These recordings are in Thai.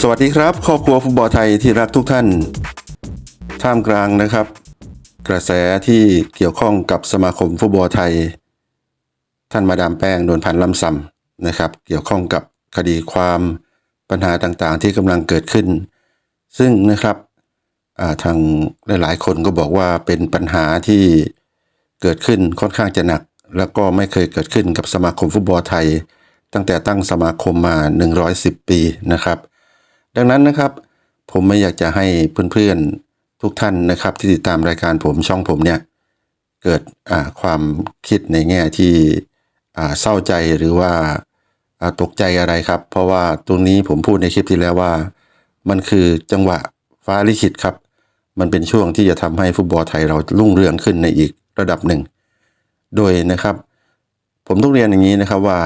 สวัสดีครับครอบครัวฟุตบอลไทยที่รักทุกท่าน ท่ามกลางนะครับ กระแสที่เกี่ยวข้องกับสมาคมฟุตบอลไทย ท่านมาดามแป้งนวลพันธ์ลำซำนะครับ เกี่ยวข้องกับคดีความปัญหาต่างๆ ที่กำลังเกิดขึ้น ซึ่งนะครับาทางหลายๆ คนก็บอกว่าเป็นปัญหาที่เกิดขึ้นค่อนข้างจะหนัก แล้วก็ไม่เคยเกิดขึ้นกับสมาคมฟุตบอลไทย ตั้งแต่ตั้งสมาคมมา 110 ปีนะครับ ดังนั้นนะครับผมไม่อยากจะให้เพื่อนๆทุกท่านนะครับ ที่ติดตามรายการผมช่องผมเนี่ยเกิดความคิดในแง่ที่เศร้าใจหรือว่าอ่าตกใจอะไรครับ เพราะว่าตรงนี้ผมพูดในคลิปที่แล้วว่า มันคือจังหวะฟ้าลิขิตครับ มันเป็นช่วงที่จะทำให้ฟุตบอลไทยเรารุ่งเรืองขึ้นในอีกระดับหนึ่ง โดยนะครับ ผมต้องเรียนอย่างนี้นะครับว่า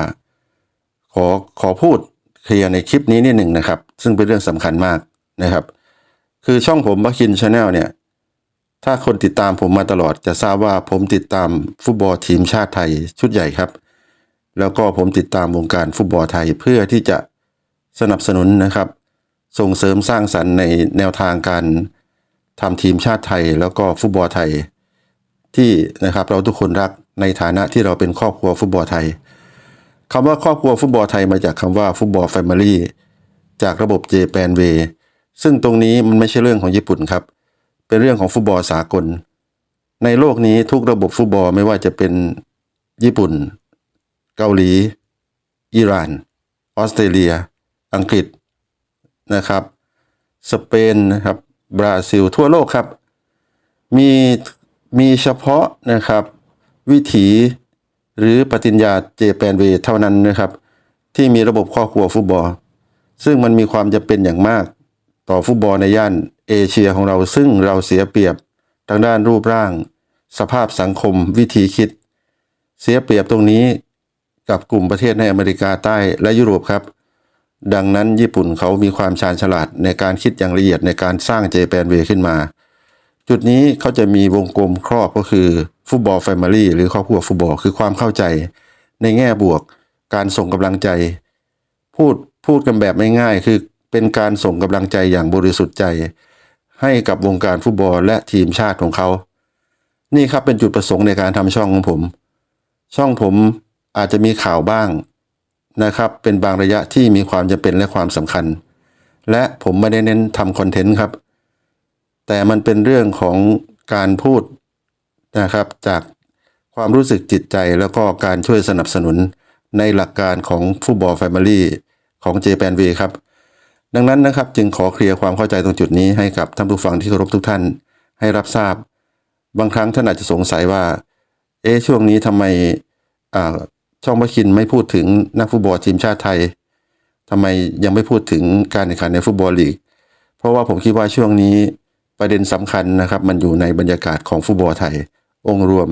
ขอขอพูดเคลียร์ในคลิปนี้นิดหนึ่งนะครับ ซึ่งเป็นเรื่องสำคัญมากนะครับ คือช่องผมบัคคินชาแนลเนี่ย ถ้าคนติดตามผมมาตลอดจะทราบว่าผมติดตามฟุตบอลทีมชาติไทยชุดใหญ่ครับ แล้วก็ผมติดตามวงการฟุตบอลไทยเพื่อที่จะสนับสนุนนะครับ ส่งเสริมสร้างสรรค์ในแนวทางการทำทีมชาติไทยแล้วก็ฟุตบอลไทยที่นะครับเราทุกคนรักในฐานะที่เราเป็นครอบครัวฟุตบอลไทย คำว่าครอบครัวฟุตบอลไทยมาจากคำว่าฟุตบอลแฟมิลี่จากระบบเจแปนเวซึ่งตรงนี้มันไม่ใช่เรื่องของญี่ปุ่นครับ เป็นเรื่องของฟุตบอลสากล ในโลกนี้ทุกระบบฟุตบอลไม่ว่าจะเป็นญี่ปุ่น เกาหลี อิหร่าน ออสเตรเลีย อังกฤษนะครับ สเปนนะครับ บราซิล ทั่วโลกครับ มีมีเฉพาะนะครับ วิถี หรือปฏิญญาเจแปนเวเท่านั้นนะครับ ที่มีระบบครอบครัวฟุตบอล ซึ่งมันมีความจำเป็นอย่างมาก ต่อฟุตบอลในย่านเอเชียของเราซึ่งเราเสียเปรียบทางด้านรูปร่าง สภาพสังคมวิธีคิด เสียเปรียบตรงนี้กับกลุ่มประเทศในอเมริกาใต้และยุโรปครับ ดังนั้นญี่ปุ่นเขามีความชาญฉลาดในการคิดอย่างละเอียดในการสร้างเจแปนเวขึ้นมา จุดนี้เขาจะมีวงกลมครอบก็คือฟุตบอลแฟมิลี่หรือครอบครัวฟุตบอลคือความเข้าใจ ในแง่บวกการส่งกำลังใจ พูดพูดกันแบบง่ายๆคือเป็นการส่งกำลังใจอย่างบริสุทธิ์ใจ ให้กับวงการฟุตบอลและทีมชาติของเขา นี่ครับเป็นจุดประสงค์ในการทำช่องของผม ช่องผมอาจจะมีข่าวบ้างนะครับ เป็นบางระยะที่มีความจำเป็นและความสำคัญ และผมไม่ได้เน้นทำคอนเทนต์ครับ แต่มันเป็นเรื่องของการพูดนะครับจากความรู้สึกจิตใจแล้วก็การช่วยสนับสนุนในหลักการของฟุตบอลแฟมิลี่ของเจแปนวครับ ดังนั้นนะครับจึงขอเคลียร์ความเข้าใจตรงจุดนี้ให้กับท่านผู้ฟังที่เคารพทุกท่านให้รับทราบ บางครั้งท่านอาจจะสงสัยว่า เอ๊ช่วงนี้ทำไมช่องบัคคินไม่พูดถึงนักฟุตบอลทีมชาติไทยทำไมยังไม่พูดถึงการแข่งขันในฟุตบอลลีก เพราะว่าผมคิดว่าช่วงนี้ ประเด็นสำคัญนะครับ มันอยู่ในบรรยากาศของฟุตบอลไทย องค์รวม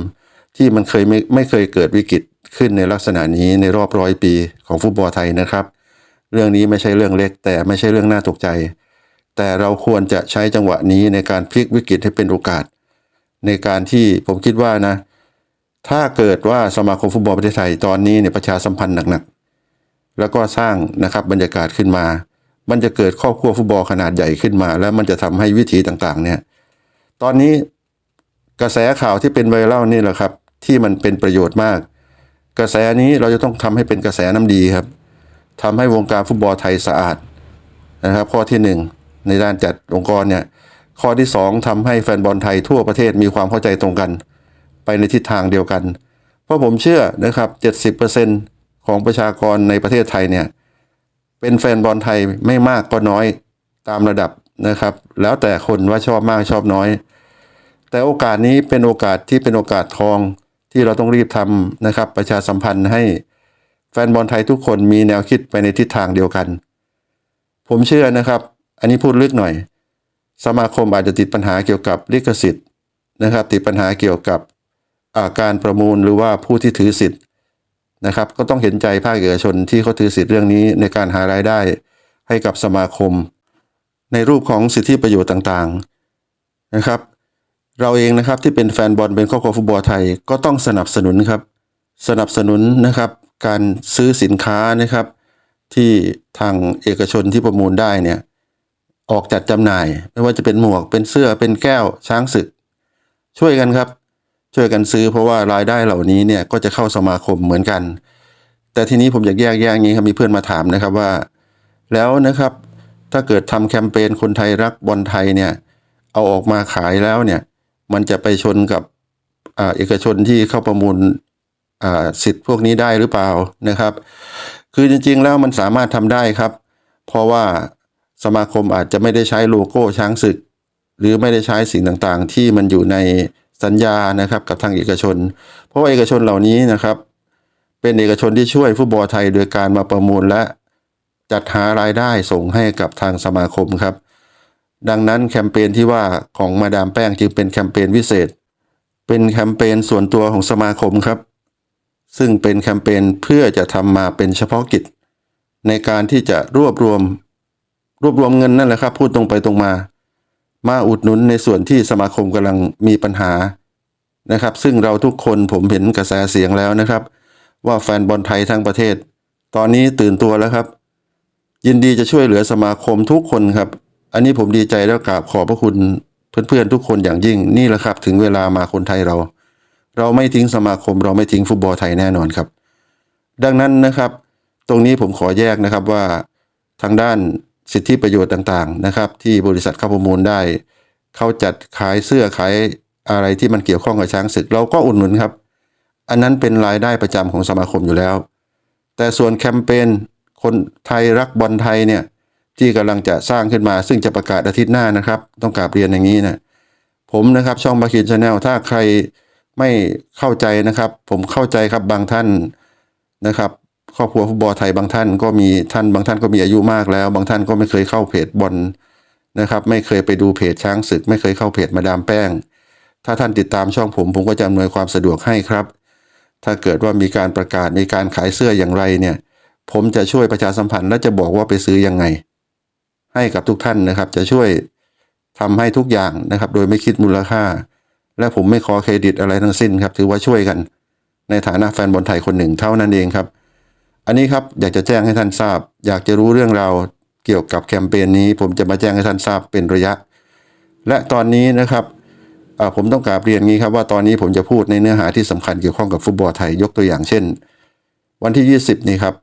ที่มันเคยไม่ไม่เคยเกิดวิกฤตขึ้นในลักษณะนี้ในรอบร้อยปีของฟุตบอลไทยนะครับ เรื่องนี้ไม่ใช่เรื่องเล็ก แต่ไม่ใช่เรื่องน่าตกใจ แต่เราควรจะใช้จังหวะนี้ในการพลิกวิกฤตให้เป็นโอกาส ในการที่ผมคิดว่านะ ถ้าเกิดว่าสมาคมฟุตบอลประเทศไทยตอนนี้เนี่ยประชาสัมพันธ์หนักๆแล้วก็สร้างนะครับบรรยากาศขึ้นมา มันจะเกิดครอบครัวฟุตบอลขนาดใหญ่ขึ้นมา แล้วมันจะทำให้วิถีต่างๆ เนี่ย ตอนนี้กระแสข่าวที่เป็นไวรัลนี่แหละครับ ที่มันเป็นประโยชน์มาก กระแสนี้เราจะต้องทำให้เป็นกระแสน้ำดีครับทำให้วงการฟุตบอลไทยสะอาดนะครับ ข้อที่หนึ่งในด้านจัดองค์กรเนี่ย ข้อที่สองทำให้แฟนบอลไทยทั่วประเทศมีความเข้าใจตรงกัน ไปในทิศทางเดียวกัน เพราะผมเชื่อนะครับ 70%ของประชากรในประเทศไทยเนี่ย เป็นแฟนบอลไทยไม่มากก็น้อยตามระดับนะครับ แล้วแต่คนว่าชอบมากชอบน้อย แต่โอกาสนี้เป็นโอกาสที่เป็นโอกาสทองที่เราต้องรีบทำนะครับ ประชาสัมพันธ์ให้แฟนบอลไทยทุกคนมีแนวคิดไปในทิศทางเดียวกัน ผมเชื่อนะครับ อันนี้พูดลึกหน่อย สมาคมอาจจะติดปัญหาเกี่ยวกับลิขสิทธิ์นะครับ ติดปัญหาเกี่ยวกับาการประมูลหรือว่าผู้ที่ถือสิทธิ์ นะครับ ก็ต้องเห็นใจภาคเอกชนที่เขาถือสิทธิ์เรื่องนี้ในการหารายได้ให้กับสมาคม ในรูปของสิทธิประโยชน์ต่างๆนะครับ เราเองนะครับที่เป็นแฟนบอลเป็นครอบครัวฟุตบอลไทยก็ต้องสนับสนุนครับ สนับสนุนนะครับ การซื้อสินค้านะครับ ที่ทางเอกชนที่ประมูลได้เนี่ยออกจัดจำหน่าย ไม่ว่าจะเป็นหมวกเป็นเสื้อเป็นแก้วช้างศึก ช่วยกันครับ ช่วยกันซื้อเพราะว่ารายได้เหล่านี้เนี่ยก็จะเข้าสมาคมเหมือนกัน แต่ทีนี้ผมอยากแยกแยะอย่างนี้ครับมีเพื่อนมาถามนะครับว่า แล้วนะครับถ้าเกิดทำแคมเปญคนไทยรักบอลไทยเนี่ยเอาออกมาขายแล้วเนี่ยมันจะไปชนกับอเอกชนที่เข้าประมูลสิทธิ์พวกนี้ได้หรือเปล่านะครับ คือจริงๆแล้วมันสามารถทำได้ครับ เพราะว่าสมาคมอาจจะไม่ได้ใช้โลโก้ช้างศึก หรือไม่ได้ใช้สิ่งต่างๆ ที่มันอยู่ใน สัญญานะครับกับทางเอกชน เพราะว่าเอกชนเหล่านี้นะครับ เป็นเอกชนที่ช่วยฟุตบอลไทยโดยการมาประมูลและจัดหารายได้ส่งให้กับทางสมาคมครับ ดังนั้นแคมเปญที่ว่าของมาดามแป้งจึงเป็นแคมเปญพิเศษ เป็นแคมเปญส่วนตัวของสมาคมครับ ซึ่งเป็นแคมเปญเพื่อจะทำมาเป็นเฉพาะกิจ ในการที่จะรวบรวม รวบรวมเงินนั่นแหละครับ พูดตรงไปตรงมา มาอุดหนุนในส่วนที่สมาคมกำลังมีปัญหานะครับ ซึ่งเราทุกคนผมเห็นกระแสเสียงแล้วนะครับ ว่าแฟนบอลไทยทั้งประเทศ ตอนนี้ตื่นตัวแล้วครับ ยินดีจะช่วยเหลือสมาคมทุกคนครับ อันนี้ผมดีใจแล้วกราบขอบพระคุณเพื่อนๆทุกคนอย่างยิ่งนี่แหละครับ ถึงเวลามาคนไทยเรา เราไม่ทิ้งสมาคม เราไม่ทิ้งฟุตบอลไทยแน่นอนครับ ดังนั้นนะครับ ตรงนี้ผมขอแยกนะครับว่าทางด้าน สิทธิประโยชน์ต่างๆนะครับ ที่บริษัทเข้าประมูลได้ เขาจัดขายเสื้อขายอะไรที่มันเกี่ยวข้องกับช้างศึก เราก็อุดหนุนครับ อันนั้นเป็นรายได้ประจำของสมาคมอยู่แล้ว แต่ส่วนแคมเปญคนไทยรักบอลไทยเนี่ยที่กำลังจะสร้างขึ้นมา ซึ่งจะประกาศอาทิตย์หน้านะครับ ต้องกราบเรียนอย่างนี้นะผมนะครับช่องบาคินชาแนลถ้าใครไม่เข้าใจนะครับ ผมเข้าใจครับบางท่านนะครับ ครอบครัวฟุตบอลไทยบางท่านก็มีท่านบางท่านก็มีอายุมากแล้ว บางท่านก็ไม่เคยเข้าเพจบอลนะครับ ไม่เคยไปดูเพจช้างศึก ไม่เคยเข้าเพจมาดามแป้ง ถ้าท่านติดตามช่องผม ผมก็จะอำนวยความสะดวกให้ครับ ถ้าเกิดว่ามีการประกาศมีการขายเสื้ออย่างไรเนี่ย ผมจะช่วยประชาสัมพันธ์และจะบอกว่าไปซื้อยังไง ให้กับทุกท่านนะครับ จะช่วยทำให้ทุกอย่างนะครับ โดยไม่คิดมูลค่า และผมไม่ขอเครดิตอะไรทั้งสิ้นครับ ถือว่าช่วยกัน ในฐานะแฟนบอลไทยคนหนึ่งเท่านั้นเองครับ อันนี้ครับอยากจะแจ้งให้ท่านทราบ อยากจะรู้เรื่องราวเกี่ยวกับแคมเปญนี้ ผมจะมาแจ้งให้ท่านทราบเป็นระยะ และตอนนี้นะครับผมต้องกราบเรียนงี้ครับว่าตอนนี้ผมจะพูดในเนื้อหาที่สำคัญเกี่ยวข้องกับฟุตบอลไทยยกตัวอย่างเช่น วันที่ 20 นี้ครับ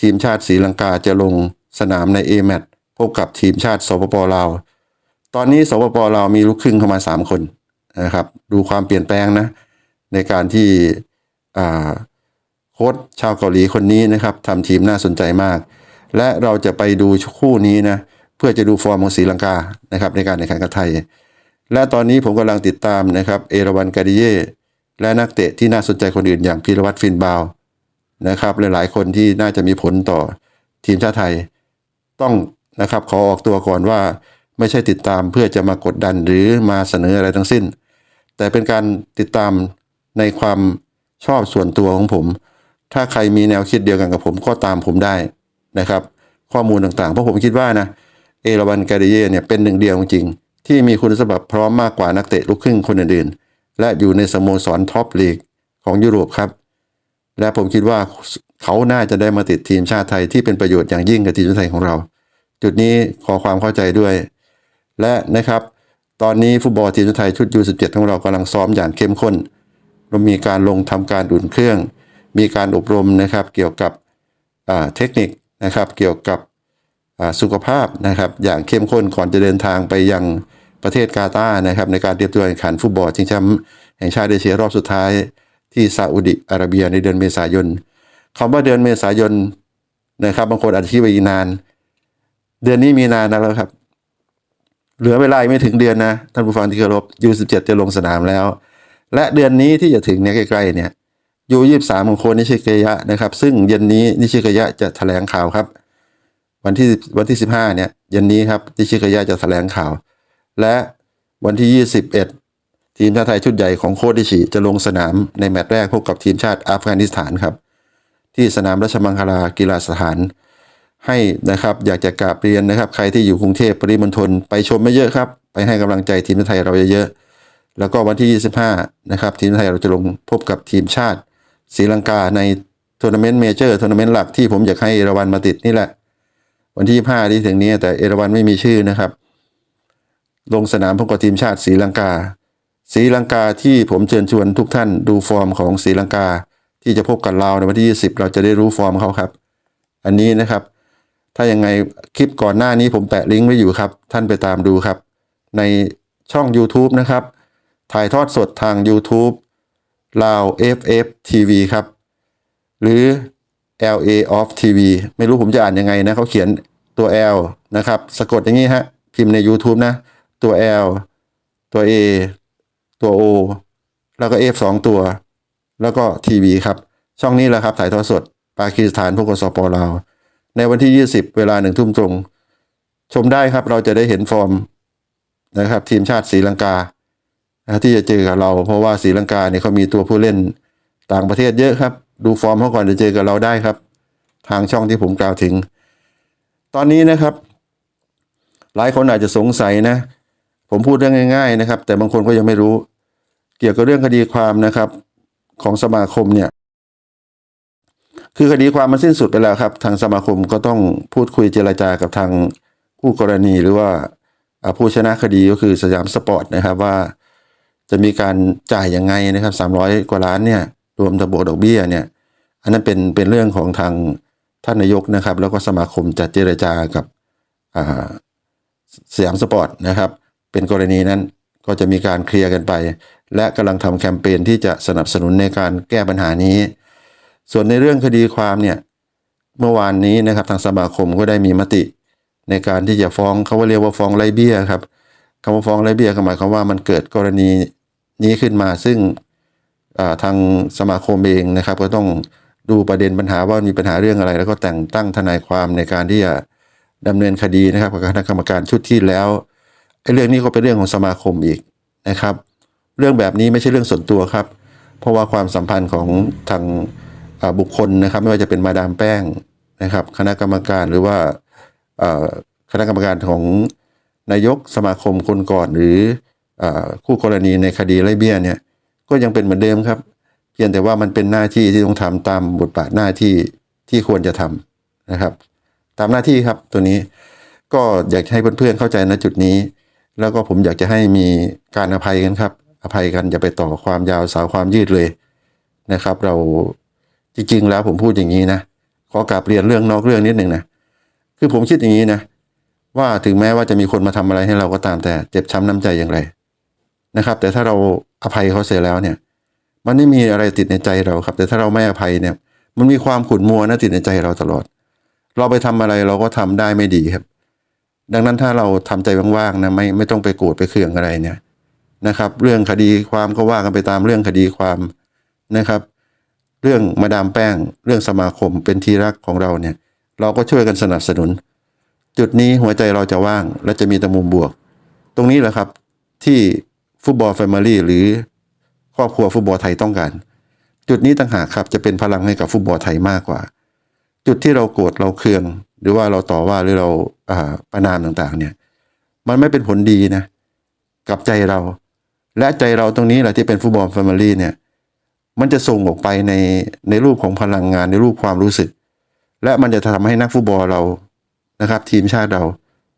ทีมชาติศรีลังกาจะลงสนามใน a m a t พบกับทีมชาติสปปลาวตอนนี้สปปลาวมีลูกครึ่งเข้ามา 3 คนนะครับ ดูความเปลี่ยนแปลงนะในการที่อ่า โค้ชชาวเกาหลีคนนี้นะครับทำทีมน่าสนใจมาก และเราจะไปดูคู่นี้นะเพื่อจะดูฟอร์มของศรีลังกานะครับในการแข่งขันกับไทย และตอนนี้ผมกำลังติดตามนะครับเอราวันกาดิเย่และนักเตะที่น่าสนใจคนอื่นอย่างพีรวัตรฟินบาวนะครับหลายๆคนที่น่าจะมีผลต่อทีมชาติไทย ต้องนะครับขอออกตัวก่อนว่าไม่ใช่ติดตามเพื่อจะมากดดันหรือมาเสนออะไรทั้งสิ้น แต่เป็นการติดตามในความชอบส่วนตัวของผม ถ้าใครมีแนวคิดเดียวกันกับผมก็ตามผมได้นะครับ ข้อมูลต่างๆ เพราะผมคิดว่านะเอราวันการิเยเนี่ยเป็นหนึ่งเดียวจริงๆที่มีคุณสมบัติพร้อมมากกว่านักเตะลูกครึ่งคนอื่นๆ และอยู่ในสโมสรท็อปลีกของยุโรปครับ และผมคิดว่าเขาน่าจะได้มาติดทีมชาติไทยที่เป็นประโยชน์อย่างยิ่งกับทีมชาติไทยของเรา จุดนี้ขอความเข้าใจด้วย และนะครับ ตอนนี้ฟุตบอลทีมชาติไทยชุดยู17 ของเรากำลังซ้อมอย่างเข้มข้นเรามีการลงทำการอุ่นเครื่อง มีการอบรมนะครับเกี่ยวกับเทคนิคนะครับเกี่ยวกับสุขภาพนะครับ อย่างเข้มข้นก่อนจะเดินทางไปยังประเทศกาตาร์นะครับ ในการเตรียมตัวแข่งขันฟุตบอลชิงแชมป์แห่งชาติเอเชียรอบสุดท้ายที่ซาอุดิอาระเบียในเดือนเมษายนคำว่าเดือนเมษายนนะครับบางคนอาจจะคิดว่าอีกนาน เดือนนี้มีนานแล้วครับ เหลือเวลาไม่ถึงเดือนนะท่านผู้ฟังที่เคารพยูสิบเจ็ดจะลงสนามแล้ว และเดือนนี้ที่จะถึงเนี่ยใกล้ๆเนี่ย ยูยี่สามของโคนนิชิเกยะนะครับ ซึ่งเย็นนี้นิชิเกยะจะแถลงข่าวครับ วันที่วันที่สิบห้าเนี่ยเย็นนี้ครับนิชิเกยะจะแถลงข่าว และวันที่ยี่สิบเอ็ดทีมชาติไทยชุดใหญ่ของโคดิชิจะลงสนามในแมตช์แรกพบกับทีมชาติอัฟกานิสถานครับ ที่สนามราชมังคลากีฬาสถานให้นะครับอยากจะกราบเรียนนะครับ ใครที่อยู่กรุงเทพปริมณฑลไปชมไม่เยอะครับ ไปให้กำลังใจทีมชาติไทยเราเยอะๆแล้วก็วันที่ 25 นะครับ ทีมชาติไทยเราจะลงพบกับทีมชาติ ศรีลังกาในทัวร์นาเมนต์เมเจอร์ทัวร์นาเมนต์หลักที่ผมอยากให้เอราวันมาติดนี่แหละ วันที่ห้าที่ถึงนี้แต่เอราวันไม่มีชื่อนะครับ ลงสนามพบกับทีมชาติศรีลังกาศรีลังกาที่ผมเชิญชวนทุกท่านดูฟอร์มของศรีลังกา ที่จะพบกับลาในวันที่ 20 เราจะได้รู้ฟอร์มเขาครับ อันนี้นะครับ ถ้ายังไงคลิปก่อนหน้านี้ผมแปะลิงก์ไว้อยู่ครับ ท่านไปตามดูครับ ในช่อง YouTube นะครับ ถ่ายทอดสดทาง YouTube ลาว FF TV ครับ หรือ LA of TV ไม่รู้ผมจะอ่านยังไงนะเขาเขียนตัว L นะครับ สะกดอย่างนี้ฮะ พิมพ์ใน YouTube นะ ตัว L ตัว A ตัว O แล้วก็ F สองตัว แล้วก็ทีวีครับ ช่องนี้แหละครับ ถ่ายทอดสด ปากีสถานพวกกสปลาว ในวันที่ 20 เวลาหนึ่งทุ่มตรง ชมได้ครับเราจะได้เห็นฟอร์มนะครับ ทีมชาติศรีลังกา นะที่จะเจอกับเรา เพราะว่าศรีลังกาเนี่ยเขามีตัวผู้เล่นต่างประเทศเยอะครับ ดูฟอร์มเขาก่อนจะเจอกับเราได้ครับ ทางช่องที่ผมกล่าวถึง ตอนนี้นะครับ หลายคนอาจจะสงสัยนะ ผมพูดเรื่องง่าย ๆนะครับ แต่บางคนก็ยังไม่รู้ เกี่ยวกับเรื่องคดีความนะครับ ของสมาคมเนี่ย คือคดีความมันสิ้นสุดไปแล้วครับ ทางสมาคมก็ต้องพูดคุยเจรจากับทางผู้กรณีหรือว่าผู้ชนะคดีก็คือสยามสปอร์ตนะครับว่า จะมีการจ่ายยังไงนะครับสามร้อยกว่าล้านเนี่ยรวมทั้งบวกดอกเบี้ยเนี่ยอันนั้นเป็นเป็นเรื่องของทางท่านนายกนะครับ แล้วก็สมาคมจะเจรจากับสยามสปอร์ตนะครับ เป็นกรณีนั้นก็จะมีการเคลียร์กันไป และกำลังทำแคมเปญที่จะสนับสนุนในการแก้ปัญหานี้ ส่วนในเรื่องคดีความเนี่ยเมื่อวานนี้นะครับทางสมาคมก็ได้มีมติ ในการที่จะฟ้องเขาว่าเรียกว่าฟ้องไล่เบี้ยครับคำว่าฟ้องไล่เบี้ยก็หมายความว่ามันเกิดกรณี นี้ขึ้นมาซึ่งทางสมาคมเองนะครับ ก็ต้องดูประเด็นปัญหาว่ามีปัญหาเรื่องอะไร แล้วก็แต่งตั้งทนายความในการที่จะดำเนินคดีนะครับกับคณะกรรมการชุดที่แล้วไอ้เรื่องนี้ก็เป็นเรื่องของสมาคมอีกนะครับ เรื่องแบบนี้ไม่ใช่เรื่องส่วนตัวครับ เพราะว่าความสัมพันธ์ของทางบุคคลนะครับ ไม่ว่าจะเป็นมาดามแป้งนะครับ คณะกรรมการหรือว่าคณะกรรมการของนายกสมาคมคนก่อนหรือ คู่กรณีในคดีไล่เบี้ยเนี่ยก็ยังเป็นเหมือนเดิมครับ เพียงแต่ว่ามันเป็นหน้าที่ที่ต้องทำตามบทบาทหน้าที่ที่ควรจะทำนะครับ ตามหน้าที่ครับตัวนี้ก็อยากให้เพื่อนๆเข้าใจณจุดนี้ แล้วก็ผมอยากจะให้มีการอภัยกันครับ อภัยกันอย่าไปต่อความยาวสาวความยืดเลยนะครับ เราจริงๆแล้วผมพูดอย่างนี้นะขอกลับเรียนเรื่องนอกเรื่องนิดหนึ่งนะคือผมคิดอย่างนี้นะว่าถึงแม้ว่าจะมีคนมาทำอะไรให้เราก็ตามแต่เจ็บช้ำน้ำใจอย่างไร นะครับ แต่ถ้าเราอภัยเขาเสียแล้วเนี่ย มันไม่มีอะไรติดในใจเราครับ แต่ถ้าเราไม่อภัยเนี่ย มันมีความขุ่นมัวนะติดในใจเราตลอด เราไปทำอะไรเราก็ทำได้ไม่ดีครับ ดังนั้นถ้าเราทำใจว่างๆนะไม่ไม่ต้องไปโกรธไปเคืองอะไรเนี่ยนะครับ เรื่องคดีความก็ว่ากันไปตามเรื่องคดีความนะครับ เรื่องมาดามแป้ง เรื่องสมาคมเป็นที่รักของเราเนี่ย เราก็ช่วยกันสนับสนุน จุดนี้หัวใจเราจะว่างและจะมีแต่มุมบวก ตรงนี้แหละครับที่ ฟุตบอลแฟมิลี่หรือครอบครัวฟุตบอลไทยต้องการ จุดนี้ต่างหากครับจะเป็นพลังให้กับฟุตบอลไทยมากกว่า จุดที่เราโกรธเราเคือง หรือว่าเราต่อว่าหรือเราประนามต่างๆ เนี่ย มันไม่เป็นผลดีนะ กับใจเรา และใจเราตรงนี้แหละที่เป็นฟุตบอลแฟมิลี่เนี่ยมันจะส่งออกไปในในรูปของพลังงานในรูปความรู้สึก และมันจะทำให้นักฟุตบอลเรานะครับ ทีมชาติเรา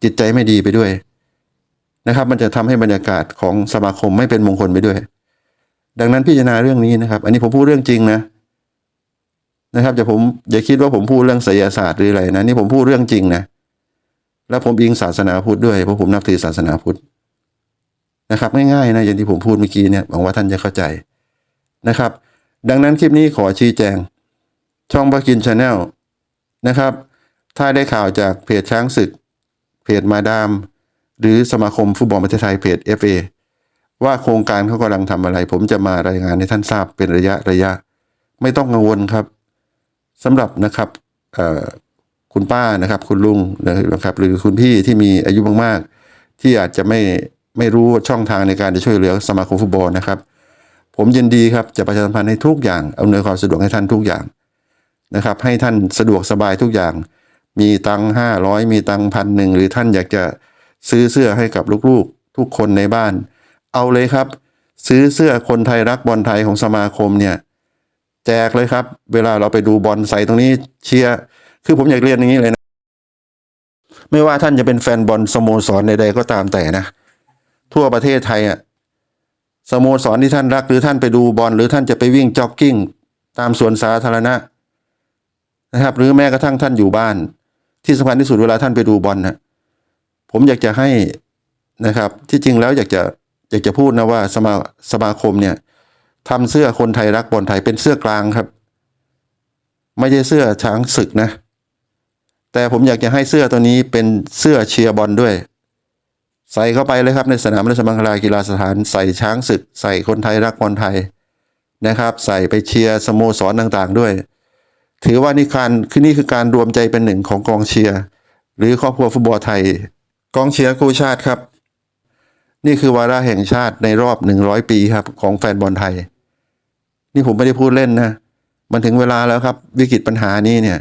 จิตใจไม่ดีไปด้วย นะครับ มันจะทำให้บรรยากาศของสมาคมไม่เป็นมงคลไปด้วย ดังนั้นพิจารณาเรื่องนี้นะครับ อันนี้ผมพูดเรื่องจริงนะนะครับอย่าผมอย่าคิดว่าผมพูดเรื่องไสยศาสตร์หรืออะไรนะนี่ผมพูดเรื่องจริงนะและผมอิงศาสนาพุทธด้วยเพราะผมนับถือศาสนาพุทธนะครับง่ายๆนะอย่างที่ผมพูดเมื่อกี้เนี่ยหวังว่าท่านจะเข้าใจนะครับ ดังนั้นคลิปนี้ขอชี้แจง ช่องบักกินชาแนลนะครับ ถ้าได้ข่าวจากเพจช้างศึก เพจมาดาม หรือสมาคมฟุตบอลประเทศไทยเพจ FA ว่าโครงการเขากำลังทำอะไร ผมจะมารายงานให้ท่านทราบเป็นระยะระยะ ไม่ต้องกังวลครับสำหรับนะครับคุณป้านะครับ คุณลุงนะครับ หรือคุณพี่ที่มีอายุมากๆ ที่อาจจะไม่ไม่รู้ช่องทางในการจะช่วยเหลือสมาคมฟุตบอลนะครับ ผมยินดีครับจะประชาสัมพันธ์ให้ทุกอย่างอำนวยความสะดวกให้ท่านทุกอย่างนะครับ ให้ท่านสะดวกสบายทุกอย่าง มีตังห้าร้อยมีตังพันหนึ่งหรือท่านอยากจะ ซื้อเสื้อให้กับลูกๆ ทุกคนในบ้าน เอาเลยครับ ซื้อเสื้อคนไทยรักบอลไทยของสมาคมเนี่ยแจกเลยครับ เวลาเราไปดูบอลใส่ตรงนี้เชียร์คือผมอยากเรียนอย่างนี้เลยนะ ไม่ว่าท่านจะเป็นแฟนบอลสโมสรใดๆก็ตามแต่นะ ทั่วประเทศไทยอะสโมสรที่ท่านรักหรือท่านไปดูบอลหรือท่านจะไปวิ่งจ็อกกิ้ง ตามสวนสาธารณะนะครับ หรือแม้กระทั่งท่านอยู่บ้าน ที่สำคัญที่สุดเวลาท่านไปดูบอลนะ ผมอยากจะให้นะครับ ที่จริงแล้วอยากจะอยากจะพูดนะว่าสมาสมาคมเนี่ยทำเสื้อคนไทยรักบอลไทยเป็นเสื้อกลางครับ ไม่ใช่เสื้อช้างศึกนะ แต่ผมอยากจะให้เสื้อตัวนี้เป็นเสื้อเชียร์บอลด้วย ใส่เข้าไปเลยครับในสนามราชมังคลากีฬาสถานใส่ช้างศึก ใส่คนไทยรักบอลไทยนะครับ ใส่ไปเชียร์สโมสรต่างๆด้วย ถือว่านี่การคือนี่คือการรวมใจเป็นหนึ่งของกองเชียร์หรือครอบครัวฟุตบอลไทย กองเชียร์กู้ชาติครับ นี่คือวาระแห่งชาติในรอบหนึ่งร้อยปีครับ ของแฟนบอลไทย นี่ผมไม่ได้พูดเล่นนะ มันถึงเวลาแล้วครับ วิกฤตปัญหานี้เนี่ย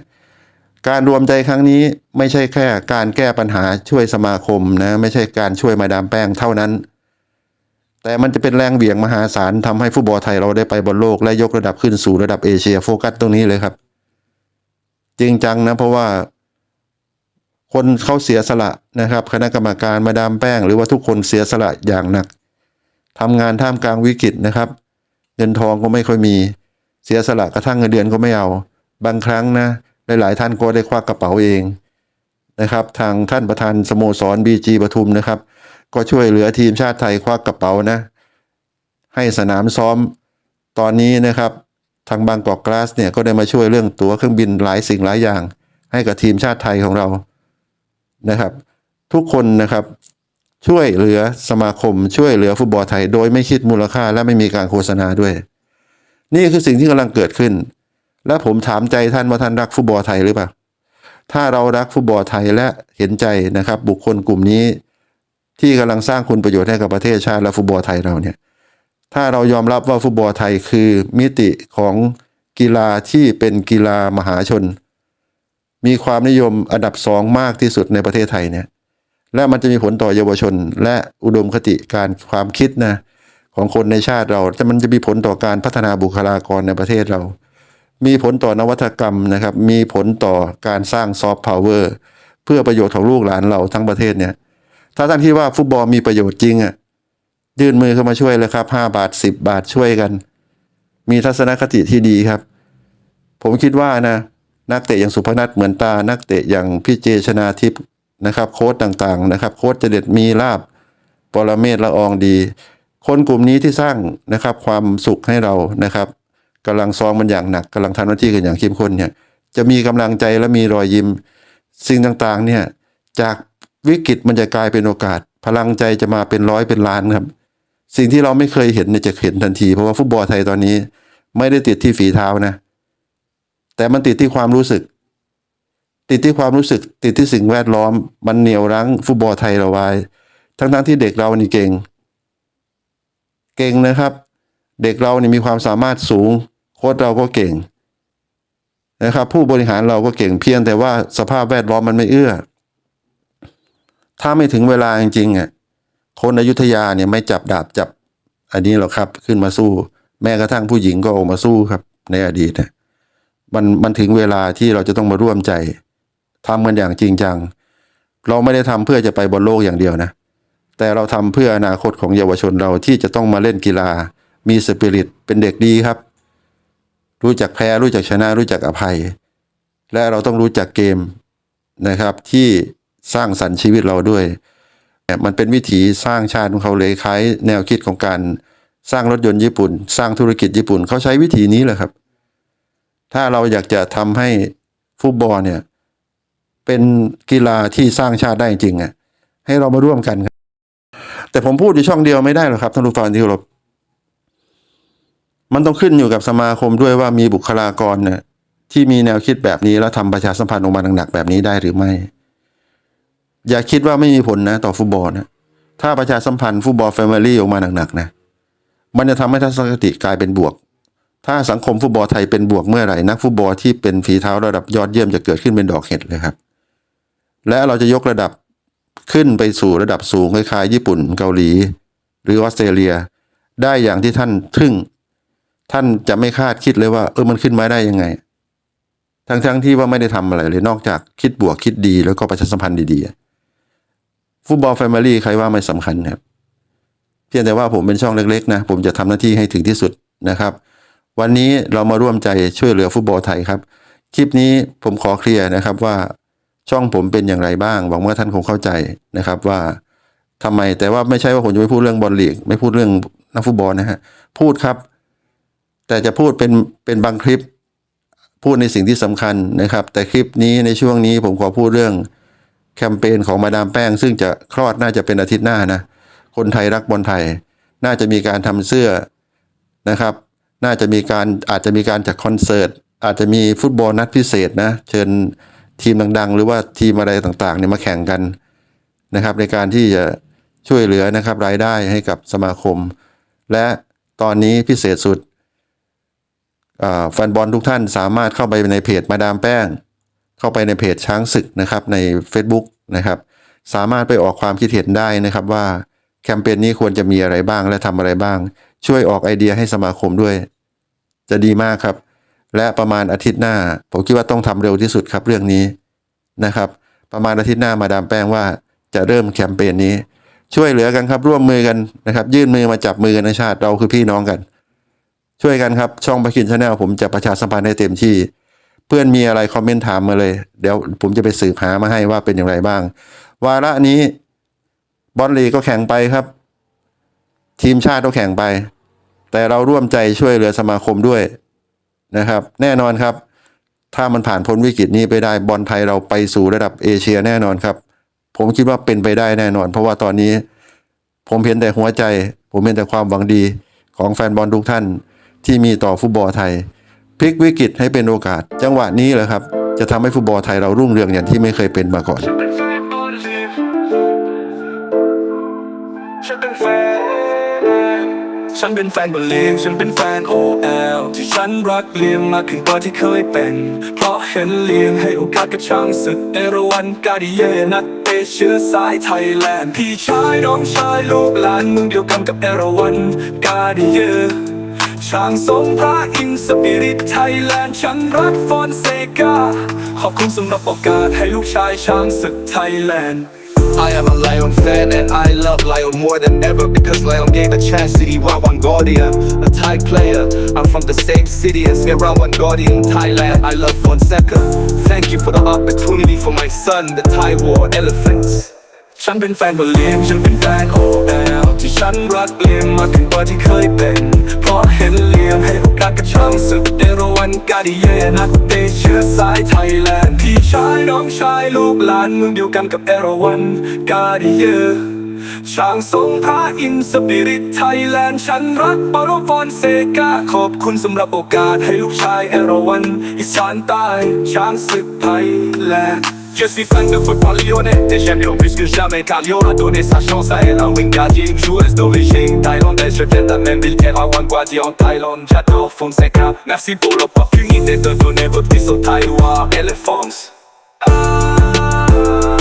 การรวมใจครั้งนี้ไม่ใช่แค่การแก้ปัญหาช่วยสมาคมนะ ไม่ใช่การช่วยมาดามแป้งเท่านั้น แต่มันจะเป็นแรงเบี่ยงมหาศาลทำให้ฟุตบอลไทยเราได้ไปบอลโลกและยกระดับขึ้นสู่ระดับเอเชียโฟกัสตรงนี้เลยครับ จริงจังนะเพราะว่า คนเขาเสียสละนะครับ คณะกรรมการมาดามแป้ง หรือว่าทุกคนเสียสละอย่างหนักทำงานท่ามกลางวิกฤตนะครับ เงินทองก็ไม่ค่อยมี เสียสละกระทั่งเงินเดือนก็ไม่เอา บางครั้งนะหลายๆท่านก็ได้ควักกระเป๋าเองนะครับ ทางท่านประธานสโมสรบีจีปทุมนะครับ ก็ช่วยเหลือทีมชาติไทยควักกระเป๋านะ ให้สนามซ้อมตอนนี้นะครับ ทางบางกอกกลาสเนี่ยก็ได้มาช่วยเรื่องตั๋วเครื่องบินหลายสิ่งหลายอย่าง ให้กับทีมชาติไทยของเรา นะครับ ทุกคนนะครับช่วยเหลือสมาคมช่วยเหลือฟุตบอลไทย โดยไม่คิดมูลค่าและไม่มีการโฆษณาด้วย นี่คือสิ่งที่กำลังเกิดขึ้น และผมถามใจท่านว่าท่านรักฟุตบอลไทยหรือเปล่าถ้าเรารักฟุตบอลไทยและเห็นใจนะครับ บุคคลกลุ่มนี้ ที่กำลังสร้างคุณประโยชน์ให้กับประเทศชาติและฟุตบอลไทยเราเนี่ยถ้าเรายอมรับว่าฟุตบอลไทยคือมิติของกีฬาที่เป็นกีฬามหาชน มีความนิยมอันดับสองมากที่สุดในประเทศไทยเนี่ยและมันจะมีผลต่อเยาวชน และอุดมคติการความคิดนะของคนในชาติเราจะมันจะมีผลต่อการพัฒนาบุคลากรในประเทศเรา มีผลต่อนวัตกรรมนะครับ มีผลต่อการสร้างซอฟต์พาวเวอร์เพื่อประโยชน์ของลูกหลานเราทั้งประเทศเนี่ย ถ้าท่านคิดว่าฟุตบอลมีประโยชน์จริงอะยื่นมือเข้ามาช่วยเลยครับห้าบาทสิบบาทช่วยกัน มีทัศนคติที่ดีครับ ผมคิดว่านะ นักเตะอย่างสุพนัทเหมือนตา นักเตะอย่างพี่เจชนาทิพย์นะครับโค้ชต่างๆนะครับโค้ชเจเด็ดมีลาบปรเมศละอองดี คนกลุ่มนี้ที่สร้างนะครับความสุขให้เรานะครับกำลังซ้อมมันอย่างหนักกำลังทำหน้าที่กันอย่างเข้มข้นเนี่ยจะมีกำลังใจและมีรอยยิ้ม สิ่งต่างๆเนี่ยจากวิกฤตมันจะกลายเป็นโอกาส พลังใจจะมาเป็นร้อยเป็นล้านครับ สิ่งที่เราไม่เคยเห็นเนี่ยจะเห็นทันที เพราะว่าฟุตบอลไทยตอนนี้ ไม่ได้ติดที่ฝีเท้านะ แต่มันติดที่ความรู้สึก ติดที่ความรู้สึก ติดที่สิ่งแวดล้อม มันเหนียวรั้งฟุตบอลไทยเราไว้ ทั้งๆที่เด็กเรานี่เก่ง เก่งนะครับ เด็กเรานี่มีความสามารถสูง โค้ชเราก็เก่งนะครับ ผู้บริหารเราก็เก่งเพียงแต่ว่าสภาพแวดล้อมมันไม่เอื้อ ถ้าไม่ถึงเวลาจริงๆอะคนอยุธยาเนี่ยไม่จับดาบจับ อันนี้หรอกครับ ขึ้นมาสู้ แม้กระทั่งผู้หญิงก็ออกมาสู้ครับ ในอดีตนะ มันมันถึงเวลาที่เราจะต้องมาร่วมใจทำกันอย่างจริงจัง เราไม่ได้ทำเพื่อจะไปบอลโลกอย่างเดียวนะ แต่เราทำเพื่ออนาคตของเยาวชนเราที่จะต้องมาเล่นกีฬา มีสปิริตเป็นเด็กดีครับ รู้จักแพ้รู้จักชนะรู้จักอภัย และเราต้องรู้จักเกมนะครับ ที่สร้างสรรค์ชีวิตเราด้วยเนี่ยมันเป็นวิถีสร้างชาติของเขาเลยคล้ายแนวคิดของการสร้างรถยนต์ญี่ปุ่น สร้างธุรกิจญี่ปุ่น เขาใช้วิธีนี้แหละครับ ถ้าเราอยากจะทำให้ฟุตบอลเนี่ยเป็นกีฬาที่สร้างชาติได้จริงอะให้เรามาร่วมกันครับ แต่ผมพูดอยู่ช่องเดียวไม่ได้หรอกครับท่านผู้ฟังที่เคารพมันต้องขึ้นอยู่กับสมาคมด้วยว่ามีบุคลากรเนี่ยที่มีแนวคิดแบบนี้แล้วทำประชาสัมพันธ์ออกมาหนักๆแบบนี้ได้หรือไม่ อย่าคิดว่าไม่มีผลนะ ต่อฟุตบอลนะถ้าประชาสัมพันธ์ฟุตบอลแฟมิลี่ออกมาหนักๆนะ มันจะทำให้ทัศนคติกลายเป็นบวก ถ้าสังคมฟุตบอลไทยเป็นบวกเมื่อไหร่นักฟุตบอลที่เป็นฝีเท้าระดับยอดเยี่ยมจะเกิดขึ้นเป็นดอกเห็ดเลยครับ และเราจะยกระดับขึ้นไปสู่ระดับสูงคล้ายๆญี่ปุ่นเกาหลี หรือออสเตรเลีย ได้อย่างที่ท่านทึ่ง ท่านจะไม่คาดคิดเลยว่า เออมันขึ้นมาได้ยังไง ทั้งทั้งที่ว่าไม่ได้ทำอะไรเลยนอกจากคิดบวกคิดดี แล้วก็ประชาสัมพันธ์ดีๆฟุตบอลแฟมิลี่ใครว่าไม่สำคัญครับเพียงแต่ว่าผมเป็นช่องเล็กๆนะผมจะทำหน้าที่ให้ถึงที่สุดนะครับ วันนี้เรามาร่วมใจช่วยเหลือฟุตบอลไทยครับ คลิปนี้ผมขอเคลียร์นะครับว่าช่องผมเป็นอย่างไรบ้าง หวังว่าท่านคงเข้าใจนะครับว่าทำไมแต่ว่าไม่ใช่ว่าผมจะไม่พูดเรื่องบอลลีก ไม่พูดเรื่องนักฟุตบอลนะฮะพูดครับ แต่จะพูดเป็นเป็นบางคลิป พูดในสิ่งที่สำคัญนะครับ แต่คลิปนี้ในช่วงนี้ผมขอพูดเรื่องแคมเปญของมาดามแป้ง ซึ่งจะคลอดน่าจะเป็นอาทิตย์หน้านะคนไทยรักบอลไทย น่าจะมีการทำเสื้อนะครับ น่าจะมีการอาจจะมีการจัดคอนเสิร์ตอาจจะมีฟุตบอลนัดพิเศษนะ เชิญทีมดัง ๆ หรือว่าทีมอะไรต่างๆเนี่ยมาแข่งกันนะครับ ในการที่จะช่วยเหลือนะครับรายได้ให้กับสมาคม และตอนนี้พิเศษสุดแฟนบอลทุกท่านสามารถเข้าไปในเพจมาดามแป้ง เข้าไปในเพจช้างศึกนะครับใน Facebook นะครับ สามารถไปออกความคิดเห็นได้นะครับว่าแคมเปญนี้ควรจะมีอะไรบ้างและทำอะไรบ้าง ช่วยออกไอเดียให้สมาคมด้วย จะดีมากครับ และประมาณอาทิตย์หน้า ผมคิดว่าต้องทำเร็วที่สุดครับเรื่องนี้นะครับ ประมาณอาทิตย์หน้ามาดามแป้งว่าจะเริ่มแคมเปญนี้ ช่วยเหลือกันครับร่วมมือกันนะครับ ยื่นมือมาจับมือกันในชาติเราคือพี่น้องกัน ช่วยกันครับช่องประคินชาแนลผมจะประชาสัมพันธ์ให้เต็มที่เพื่อนมีอะไรคอมเมนต์ถามมาเลย เดี๋ยวผมจะไปสืบหามาให้ว่าเป็นอย่างไรบ้าง วาระนี้บอลลีก็แข่งไปครับ ทีมชาติก็แข่งไป แต่เราร่วมใจช่วยเหลือสมาคมด้วยนะครับ แน่นอนครับ ถ้ามันผ่านพ้นวิกฤตนี้ไปได้บอลไทยเราไปสู่ระดับเอเชียแน่นอนครับ ผมคิดว่าเป็นไปได้แน่นอน เพราะว่าตอนนี้ ผมเห็นแต่หัวใจ ผมเห็นแต่ความหวังดีของแฟนบอลทุกท่าน ที่มีต่อฟุตบอลไทยพลิกวิกฤตให้เป็นโอกาส จังหวะนี้แหละครับ จะทำให้ฟุตบอลไทยเรารุ่งเรืองอย่างที่ไม่เคยเป็นมาก่อน ฉันเป็นแฟนบอลลีฉันเป็นแฟน OL ที่ฉันรักเลียงมากขึ้นกว่าที่เคยเป็น เพราะเห็นเลียงให้โอกาสกับช่างศึกเอราวันกาดิเยนักเตเชื้อสายไทยแลนด์ พี่ชายน้องชายลูกหลานมึงเดียวกันกับเอราวันกาดิเยช่างทรงพระอินสปิริตไทยแลนด์ฉันรักฟอนเซกาขอบคุณสำหรับโอกาสให้ลูกชายช้างศึกไทยแลนด์ I am a Lion fan and I love Lion more than ever because Lion gave a chance to Iwa Guardian, a Thai player. I'm from the same city as Mirawan Guardian, Thailand. I love Fonseca. Thank you for the opportunity for my son, the Thai War Elephants. ฉันเป็นแฟนบอลลียงฉันเป็นแฟน OL ที่ฉันรักเลียงมากขึ้นกว่าที่เคยเป็น เพราะเห็นเลียงให้โอกาสกับช่างศึกเอราวันกาดิเยนักเตะเชื้อสายไทยแลนด์พี่ชายน้องชายลูกหลานเมืองเดียวกันกับเอราวันกาดิเยช่างทรงพระอินสปิริตไทยแลนด์ฉันรักบารฟอนเซกาขอบคุณสำหรับโอกาสให้ลูกชายเอราวันอีสานใต้ช้างศึกไทยแลนด์ Je suis fan de football lyonnais, des champions plus que jamais car Lyon a donné sa chance à elle, un wing gardien, une joueuse d'origine thaïlandaise. Je viens de la même ville qu'Erawan Guadi en Thaïlande, j'adore Fonseca. Merci pour l'opportunité de donner votre fils au Taïwan Elephants. Ah,